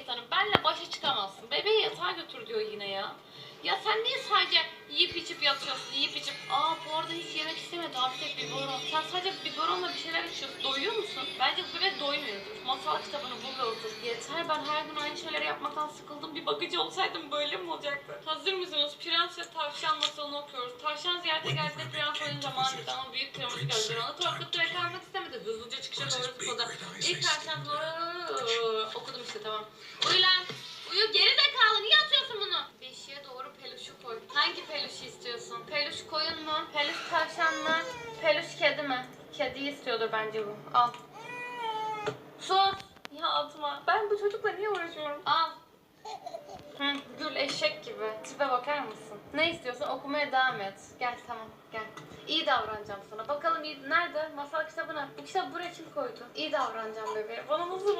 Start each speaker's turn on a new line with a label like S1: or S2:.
S1: Buket Hanım. Benle başa çıkamazsın. Bebeği yatağa götür diyor yine ya. Ya sen niye sadece yiyip içip yatıyorsun, yiyip içip... Aa bu arada hiç yemek istemedi abi tek biberon. Sen sadece biberonla bir şeyler içiyorsun. Doyuyor musun? Bence bu bebek doymuyordur. Masal kitabını bul ve otur. Yeter ben her gün aynı şeyleri yapmaktan sıkıldım. Bir bakıcı olsaydım böyle mi olacaktı? Hazır mısınız? Prens ve tavşan masalını okuyoruz. Tavşan ziyarete geldiğinde prens oyunca mantıklı ama büyük kırmızı gözleri onu korkuttu ve kalmak istemedi. Hızlıca çıkışa doğru zıpladı. İlk tavşan okudum işte tamam. Uyu lan. Uyu geri zekalı niye atıyorsun bunu? Beşiğe doğru peluşu koy. Hangi peluşu istiyorsun? Peluş koyun mu? Peluş tavşan mı? Peluş kedi mi? Kediyi istiyordur bence bu. Al. Sus. Ya atma. Ben bu çocukla niye uğraşıyorum? Al. Hı, gül eşek gibi. Tipe bakar mısın? Ne istiyorsun? Okumaya devam et. Gel tamam gel. İyi davranacağım sana. Bakalım iyi. Nerede? Masal kitabına. Bu kitap buraya kim koydu? İyi davranacağım bebeğe. Bana nasıl